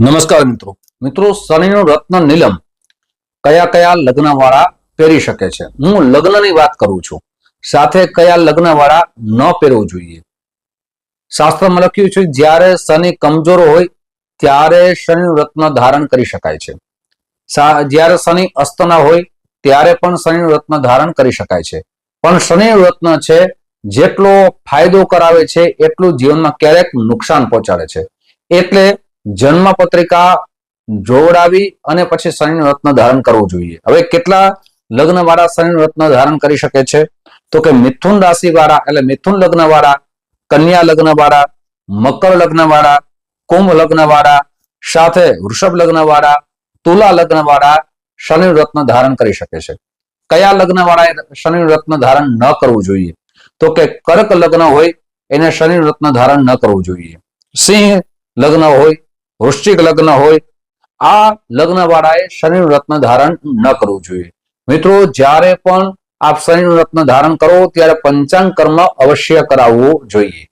નમસ્કાર મિત્રો. મિત્રો, શનિનું રત્ન નીલમ કયા કયા લગ્ન વાળા પહેરી શકે છે? હું લગ્નની વાત કરું છું. સાથે કયા લગ્ન વાળા ન પહેરવું જોઈએ? શાસ્ત્રમાં લખ્યું છે, જ્યારે શનિ કમજોર હોય, ત્યારે શનિનું રત્ન ધારણ કરી શકાય છે. જ્યારે શનિ અસ્તના હોય, ત્યારે પણ શનિનું રત્ન ધારણ કરી શકાય છે. પણ શનિનું રત્ન છે, જેટલો ફાયદો કરાવે છે, એટલું જીવનમાં ક્યારેક નુકસાન પહોંચાડે છે. એટલે જન્મ પત્રિકા જોવડાવી અને પછી શનિનું રત્ન ધારણ કરવું જોઈએ. હવે કેટલા લગ્ન વાળા શનિ રત્ન ધારણ કરી શકે છે? તો કે મિથુન રાશિ વાળા એટલે મિથુન લગ્ન વાળા કન્યા લગ્ન વાળા મકર લગ્ન વાળા કુંભ લગ્ન વાળા સાથે વૃષભ લગ્ન વાળા તુલા લગ્ન વાળા શનિ રત્ન ધારણ કરી શકે છે. કયા લગ્ન વાળા શનિ રત્ન ધારણ ન કરવું જોઈએ? તો કે કર્ક લગ્ન હોય, એને શનિ રત્ન ધારણ ન કરવું જોઈએ. સિંહ લગ્ન હોય વૃશ્ચિક લગ્ન હોય, આ લગ્ન વાળાએ શનિનું રત્ન ધારણ ન કરવું જોઈએ. મિત્રો, જ્યારે પણ આપ શનિનું રત્ન ધારણ કરો, ત્યારે પંચાંગ કર્મ અવશ્ય કરાવવું જોઈએ.